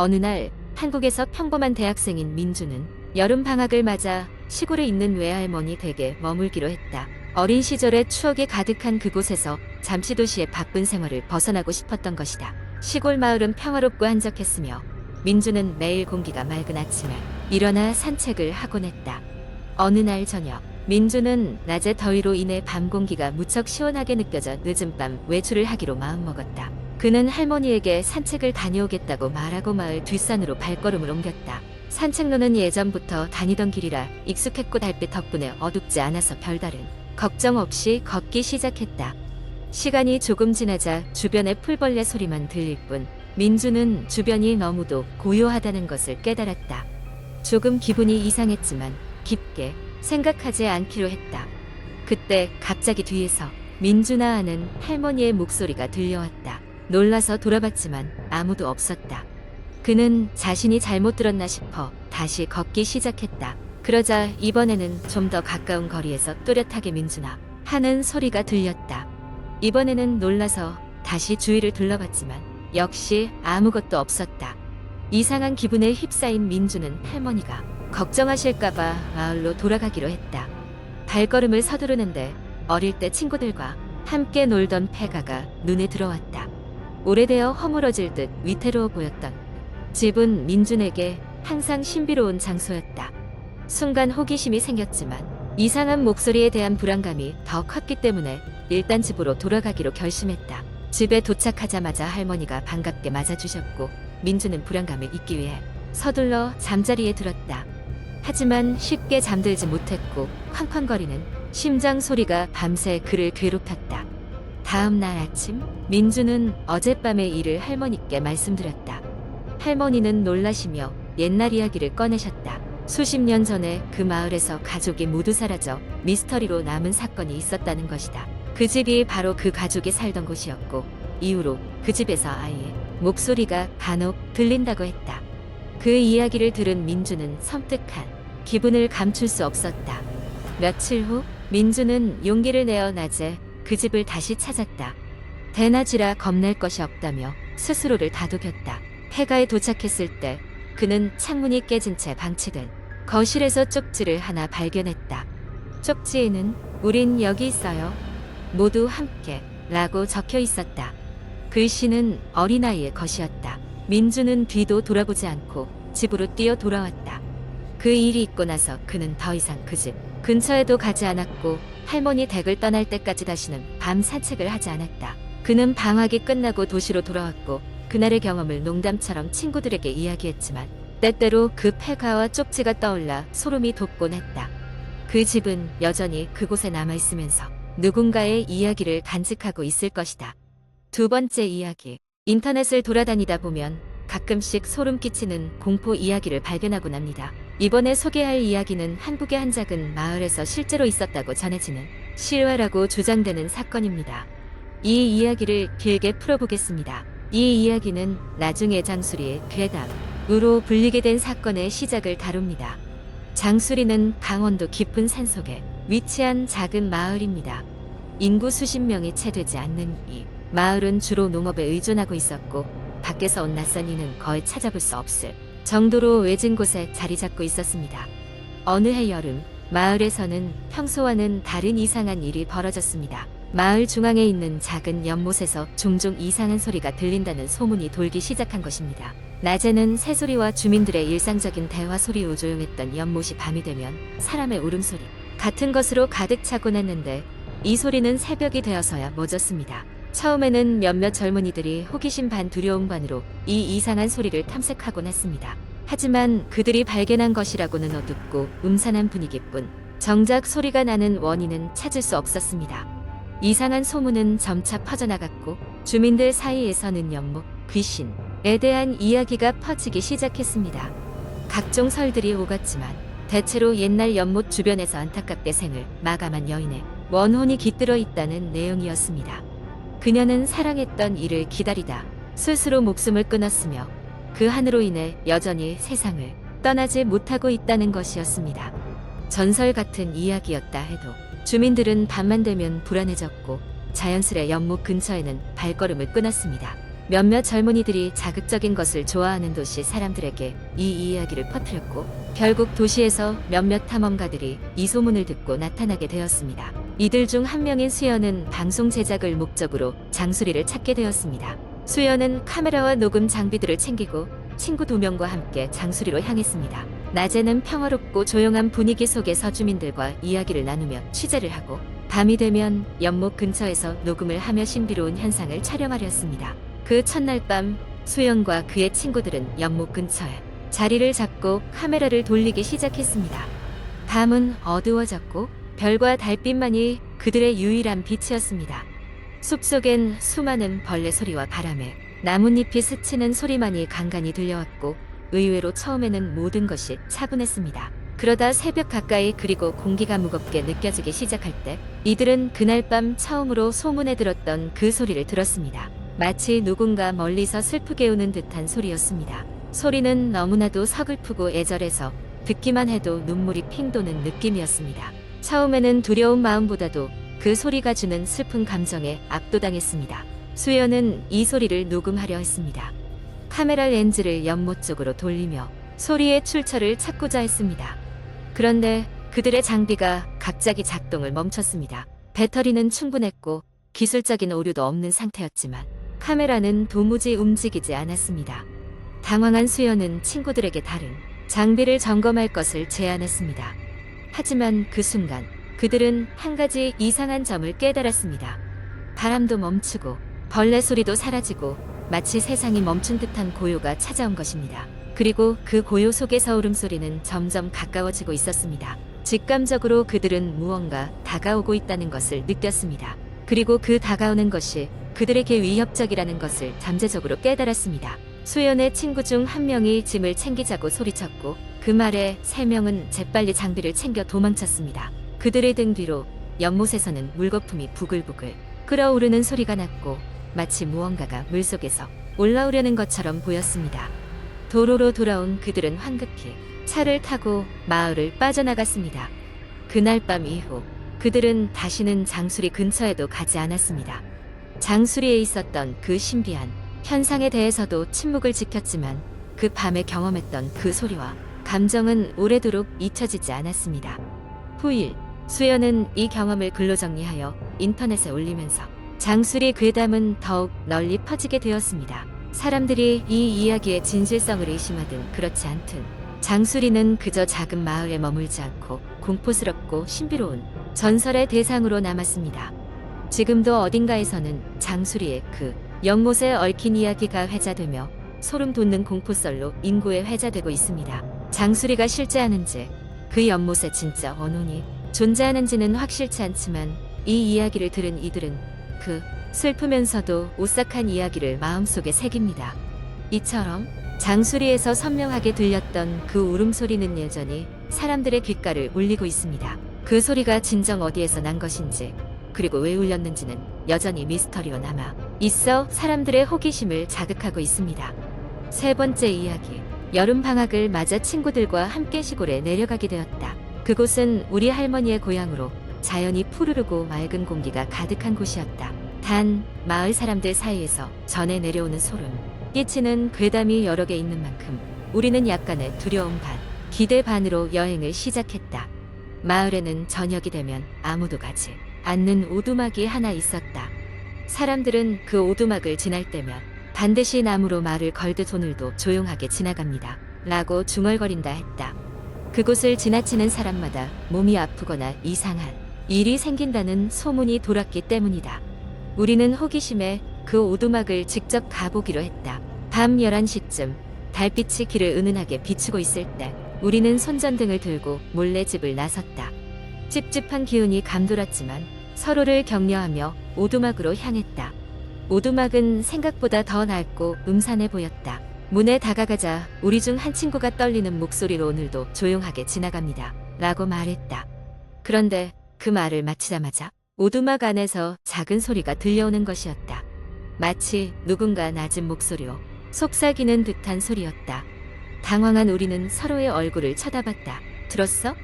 어느 날 한국에서 평범한 대학생인 민주는 여름 방학을 맞아 시골에 있는 외할머니 댁에 머물기로 했다. 어린 시절의 추억이 가득한 그곳에서 잠시 도시의 바쁜 생활을 벗어나고 싶었던 것이다. 시골 마을은 평화롭고 한적했으며 민주는 매일 공기가 맑은 아침에 일어나 산책을 하곤 했다. 어느 날 저녁 민주는 낮의 더위로 인해 밤 공기가 무척 시원하게 느껴져 늦은 밤 외출을 하기로 마음먹었다. 그는 할머니에게 산책을 다녀오겠다고 말하고 마을 뒷산으로 발걸음을 옮겼다. 산책로는 예전부터 다니던 길이라 익숙했고 달빛 덕분에 어둡지 않아서 별다른 걱정 없이 걷기 시작했다. 시간이 조금 지나자 주변의 풀벌레 소리만 들릴 뿐 민주는 주변이 너무도 고요하다는 것을 깨달았다. 조금 기분이 이상했지만 깊게 생각하지 않기로 했다. 그때 갑자기 뒤에서 민주나 아는 할머니의 목소리가 들려왔다. 놀라서 돌아봤지만 아무도 없었다. 그는 자신이 잘못 들었나 싶어 다시 걷기 시작했다. 그러자 이번에는 좀 더 가까운 거리에서 또렷하게 민주나 하는 소리가 들렸다. 이번에는 놀라서 다시 주위를 둘러봤지만 역시 아무것도 없었다. 이상한 기분에 휩싸인 민주는 할머니가 걱정하실까봐 마을로 돌아가기로 했다. 발걸음을 서두르는데 어릴 때 친구들과 함께 놀던 폐가가 눈에 들어왔다. 오래되어 허물어질 듯 위태로워 보였던 집은 민준에게 항상 신비로운 장소였다. 순간 호기심이 생겼지만 이상한 목소리에 대한 불안감이 더 컸기 때문에 일단 집으로 돌아가기로 결심했다. 집에 도착하자마자 할머니가 반갑게 맞아주셨고 민주는 불안감을 잊기 위해 서둘러 잠자리에 들었다. 하지만 쉽게 잠들지 못했고 쾅쾅거리는 심장 소리가 밤새 그를 괴롭혔다. 다음 날 아침 민주는 어젯밤의 일을 할머니께 말씀드렸다. 할머니는 놀라시며 옛날 이야기를 꺼내셨다. 수십 년 전에 그 마을에서 가족이 모두 사라져 미스터리로 남은 사건이 있었다는 것이다. 그 집이 바로 그 가족이 살던 곳이었고 이후로 그 집에서 아이의 목소리가 간혹 들린다고 했다. 그 이야기를 들은 민주는 섬뜩한 기분을 감출 수 없었다. 며칠 후 민주는 용기를 내어 낮에 그 집을 다시 찾았다. 대낮이라 겁낼 것이 없다며 스스로를 다독였다. 폐가에 도착했을 때 그는 창문이 깨진 채 방치된 거실에서 쪽지를 하나 발견했다. 쪽지에는 우린 여기 있어요. 모두 함께 라고 적혀 있었다. 글씨는 어린아이의 것이었다. 민주는 뒤도 돌아보지 않고 집으로 뛰어 돌아왔다. 그 일이 있고 나서 그는 더 이상 그 집 근처에도 가지 않았고 할머니 댁을 떠날 때까지 다시는 밤 산책을 하지 않았다. 그는 방학이 끝나고 도시로 돌아왔고 그날의 경험을 농담처럼 친구들에게 이야기했지만 때때로 그 폐가와 쪽지가 떠올라 소름이 돋곤 했다. 그 집은 여전히 그곳에 남아 있으면서 누군가의 이야기를 간직하고 있을 것이다. 두 번째 이야기. 인터넷을 돌아다니다 보면 가끔씩 소름 끼치는 공포 이야기를 발견하곤 합니다. 이번에 소개할 이야기는 한국의 한 작은 마을에서 실제로 있었다고 전해지는 실화라고 주장되는 사건입니다. 이 이야기를 길게 풀어보겠습니다. 이 이야기는 나중에 장수리의 괴담으로 불리게 된 사건의 시작을 다룹니다. 장수리는 강원도 깊은 산속에 위치한 작은 마을입니다. 인구 수십 명이 채 되지 않는 이 마을은 주로 농업에 의존하고 있었고 밖에서 온 낯선 이는 거의 찾아볼 수 없을 정도로 외진 곳에 자리 잡고 있었습니다. 어느 해 여름 마을에서는 평소와는 다른 이상한 일이 벌어졌습니다. 마을 중앙에 있는 작은 연못에서 종종 이상한 소리가 들린다는 소문이 돌기 시작한 것입니다. 낮에는 새소리와 주민들의 일상적인 대화 소리로 조용했던 연못이 밤이 되면 사람의 울음소리 같은 것으로 가득 차곤 했는데 이 소리는 새벽이 되어서야 멎었습니다. 처음에는 몇몇 젊은이들이 호기심 반 두려움 반으로 이 이상한 소리를 탐색하곤 했습니다. 하지만 그들이 발견한 것이라고는 어둡고 음산한 분위기뿐 정작 소리가 나는 원인은 찾을 수 없었습니다. 이상한 소문은 점차 퍼져나갔고 주민들 사이에서는 연목, 귀신에 대한 이야기가 퍼지기 시작했습니다. 각종 설들이 오갔지만 대체로 옛날 연못 주변에서 안타깝게 생을 마감한 여인의 원혼이 깃들어 있다는 내용이었습니다. 그녀는 사랑했던 이를 기다리다 스스로 목숨을 끊었으며 그 한으로 인해 여전히 세상을 떠나지 못하고 있다는 것이었습니다. 전설 같은 이야기였다 해도 주민들은 밤만 되면 불안해졌고 자연스레 연못 근처에는 발걸음을 끊었습니다. 몇몇 젊은이들이 자극적인 것을 좋아하는 도시 사람들에게 이 이야기를 퍼뜨렸고 결국 도시에서 몇몇 탐험가들이 이 소문을 듣고 나타나게 되었습니다. 이들 중 한 명인 수연은 방송 제작을 목적으로 장수리를 찾게 되었습니다. 수연은 카메라와 녹음 장비들을 챙기고 친구 두 명과 함께 장수리로 향했습니다. 낮에는 평화롭고 조용한 분위기 속에 서 주민들과 이야기를 나누며 취재를 하고 밤이 되면 연못 근처에서 녹음을 하며 신비로운 현상을 촬영하렸습니다. 그 첫날 밤 수연과 그의 친구들은 연못 근처에 자리를 잡고 카메라를 돌리기 시작했습니다. 밤은 어두워졌고 별과 달빛만이 그들의 유일한 빛이었습니다. 숲속엔 수많은 벌레 소리와 바람에 나뭇잎이 스치는 소리만이 간간히 들려왔고 의외로 처음에는 모든 것이 차분했습니다. 그러다 새벽 가까이 그리고 공기가 무겁게 느껴지기 시작할 때 이들은 그날 밤 처음으로 소문에 들었던 그 소리를 들었습니다. 마치 누군가 멀리서 슬프게 우는 듯한 소리였습니다. 소리는 너무나도 서글프고 애절해서 듣기만 해도 눈물이 핑 도는 느낌이었습니다. 처음에는 두려운 마음보다도 그 소리가 주는 슬픈 감정에 압도당했습니다. 수연은 이 소리를 녹음하려 했습니다. 카메라 렌즈를 연못 쪽으로 돌리며 소리의 출처를 찾고자 했습니다. 그런데 그들의 장비가 갑자기 작동을 멈췄습니다. 배터리는 충분했고 기술적인 오류도 없는 상태였지만 카메라는 도무지 움직이지 않았습니다. 당황한 수연은 친구들에게 다른 장비를 점검할 것을 제안했습니다. 하지만 그 순간 그들은 한 가지 이상한 점을 깨달았습니다. 바람도 멈추고 벌레 소리도 사라지고 마치 세상이 멈춘 듯한 고요가 찾아온 것입니다. 그리고 그 고요 속에서 울음소리는 점점 가까워지고 있었습니다. 직감적으로 그들은 무언가 다가오고 있다는 것을 느꼈습니다. 그리고 그 다가오는 것이 그들에게 위협적이라는 것을 잠재적으로 깨달았습니다. 수연의 친구 중 한 명이 짐을 챙기자고 소리쳤고 그 말에 세 명은 재빨리 장비를 챙겨 도망쳤습니다. 그들의 등 뒤로 연못에서는 물거품이 부글부글 끓어오르는 소리가 났고 마치 무언가가 물속에서 올라오려는 것처럼 보였습니다. 도로로 돌아온 그들은 황급히 차를 타고 마을을 빠져나갔습니다. 그날 밤 이후 그들은 다시는 장수리 근처에도 가지 않았습니다. 장수리에 있었던 그 신비한 현상에 대해서도 침묵을 지켰지만 그 밤에 경험했던 그 소리와 감정은 오래도록 잊혀지지 않았습니다. 후일 수연은 이 경험을 글로 정리하여 인터넷에 올리면서 장수리 괴담은 더욱 널리 퍼지게 되었습니다. 사람들이 이 이야기의 진실성을 의심하든 그렇지 않든 장수리는 그저 작은 마을에 머물지 않고 공포스럽고 신비로운 전설의 대상으로 남았습니다. 지금도 어딘가에서는 장수리의 그 연못에 얽힌 이야기가 회자되며 소름 돋는 공포썰로 인구에 회자되고 있습니다. 장수리가 실제하는지 그 연못에 진짜 원혼이 존재하는지는 확실치 않지만 이 이야기를 들은 이들은 그 슬프면서도 오싹한 이야기를 마음속에 새깁니다. 이처럼 장수리에서 선명하게 들렸던 그 울음소리는 여전히 사람들의 귓가를 울리고 있습니다. 그 소리가 진정 어디에서 난 것인지 그리고 왜 울렸는지는 여전히 미스터리로 남아 있어 사람들의 호기심을 자극하고 있습니다. 세 번째 이야기. 여름 방학을 맞아 친구들과 함께 시골에 내려가게 되었다. 그곳은 우리 할머니의 고향으로 자연이 푸르르고 맑은 공기가 가득한 곳이었다. 단 마을 사람들 사이에서 전해 내려오는 소름, 끼치는 괴담이 여러 개 있는 만큼 우리는 약간의 두려움 반, 기대 반으로 여행을 시작했다. 마을에는 저녁이 되면 아무도 가지 않는 오두막이 하나 있었다. 사람들은 그 오두막을 지날 때면 반드시 나무로 말을 걸듯 오늘도 조용하게 지나갑니다. 라고 중얼거린다 했다. 그곳을 지나치는 사람마다 몸이 아프거나 이상한 일이 생긴다는 소문이 돌았기 때문이다. 우리는 호기심에 그 오두막을 직접 가보기로 했다. 밤 11시쯤 달빛이 길을 은은하게 비추고 있을 때 우리는 손전등을 들고 몰래 집을 나섰다. 찝찝한 기운이 감돌았지만 서로를 격려하며 오두막으로 향했다. 오두막은 생각보다 더 낡고 음산해 보였다. 문에 다가가자 우리 중 한 친구가 떨리는 목소리로 오늘도 조용하게 지나갑니다. 라고 말했다. 그런데 그 말을 마치자마자 오두막 안에서 작은 소리가 들려오는 것이었다. 마치 누군가 낮은 목소리로 속삭이는 듯한 소리였다. 당황한 우리는 서로의 얼굴을 쳐다봤다. 들었어?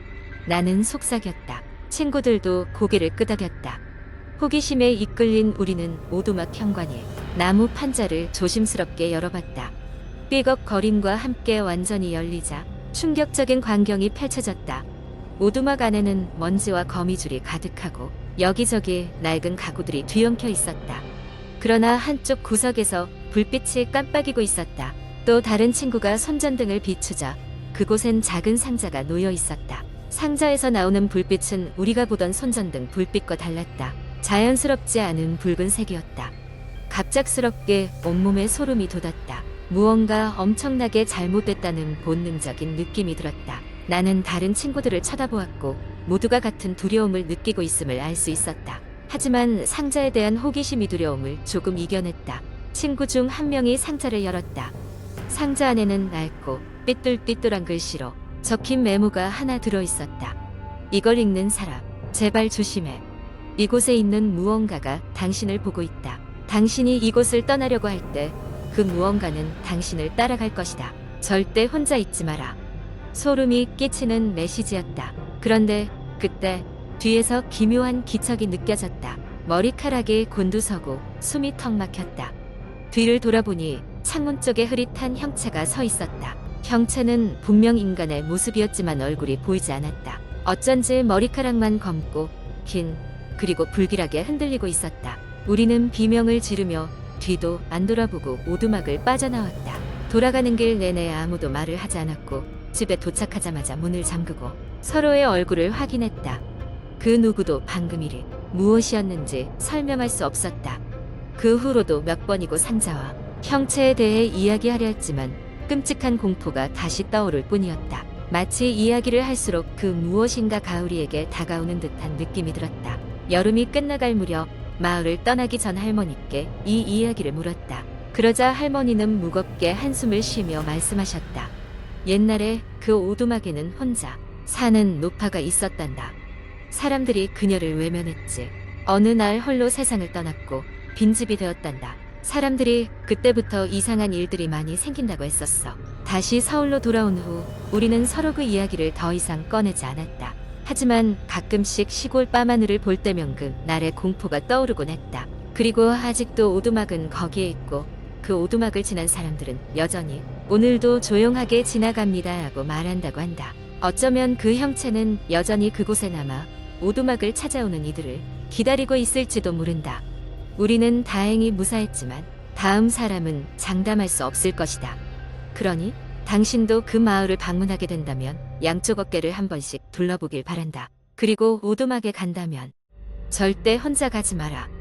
나는 속삭였다. 친구들도 고개를 끄덕였다. 호기심에 이끌린 우리는 오두막 현관에 나무 판자를 조심스럽게 열어봤다. 삐걱거림과 함께 완전히 열리자 충격적인 광경이 펼쳐졌다. 오두막 안에는 먼지와 거미줄이 가득하고 여기저기 낡은 가구들이 뒤엉켜 있었다. 그러나 한쪽 구석에서 불빛이 깜빡이고 있었다. 또 다른 친구가 손전등을 비추자 그곳엔 작은 상자가 놓여 있었다. 상자에서 나오는 불빛은 우리가 보던 손전등 불빛과 달랐다. 자연스럽지 않은 붉은색이었다. 갑작스럽게 온몸에 소름이 돋았다. 무언가 엄청나게 잘못됐다는 본능적인 느낌이 들었다. 나는 다른 친구들을 쳐다보았고 모두가 같은 두려움을 느끼고 있음을 알 수 있었다. 하지만 상자에 대한 호기심이 두려움을 조금 이겨냈다. 친구 중 한 명이 상자를 열었다. 상자 안에는 낡고 삐뚤삐뚤한 글씨로 적힌 메모가 하나 들어 있었다. 이걸 읽는 사람, 제발 조심해. 이곳에 있는 무언가가 당신을 보고 있다. 당신이 이곳을 떠나려고 할 때 그 무언가는 당신을 따라갈 것이다. 절대 혼자 있지 마라. 소름이 끼치는 메시지였다. 그런데 그때 뒤에서 기묘한 기척이 느껴졌다. 머리카락이 곤두서고 숨이 턱 막혔다. 뒤를 돌아보니 창문 쪽에 흐릿한 형체가 서 있었다. 형체는 분명 인간의 모습이었지만 얼굴이 보이지 않았다. 어쩐지 머리카락만 검고 긴 그리고 불길하게 흔들리고 있었다. 우리는 비명을 지르며 뒤도 안 돌아보고 오두막을 빠져나왔다. 돌아가는 길 내내 아무도 말을 하지 않았고 집에 도착하자마자 문을 잠그고 서로의 얼굴을 확인했다. 그 누구도 방금 일이 무엇이었는지 설명할 수 없었다. 그 후로도 몇 번이고 상자와 형체에 대해 이야기하려 했지만 끔찍한 공포가 다시 떠오를 뿐이었다. 마치 이야기를 할수록 그 무엇인가 가을이에게 다가오는 듯한 느낌이 들었다. 여름이 끝나갈 무렵 마을을 떠나기 전 할머니께 이 이야기를 물었다. 그러자 할머니는 무겁게 한숨을 쉬며 말씀하셨다. 옛날에 그 오두막에는 혼자 사는 노파가 있었단다. 사람들이 그녀를 외면했지. 어느 날 홀로 세상을 떠났고 빈집이 되었단다. 사람들이 그때부터 이상한 일들이 많이 생긴다고 했었어. 다시 서울로 돌아온 후 우리는 서로 그 이야기를 더 이상 꺼내지 않았다. 하지만 가끔씩 시골 밤하늘을 볼 때면 그 날의 공포가 떠오르곤 했다. 그리고 아직도 오두막은 거기에 있고 그 오두막을 지난 사람들은 여전히 오늘도 조용하게 지나갑니다 하고 말한다고 한다. 어쩌면 그 형체는 여전히 그곳에 남아 오두막을 찾아오는 이들을 기다리고 있을지도 모른다. 우리는 다행히 무사했지만 다음 사람은 장담할 수 없을 것이다. 그러니 당신도 그 마을을 방문하게 된다면 양쪽 어깨를 한 번씩 둘러보길 바란다. 그리고 오두막에 간다면 절대 혼자 가지 마라.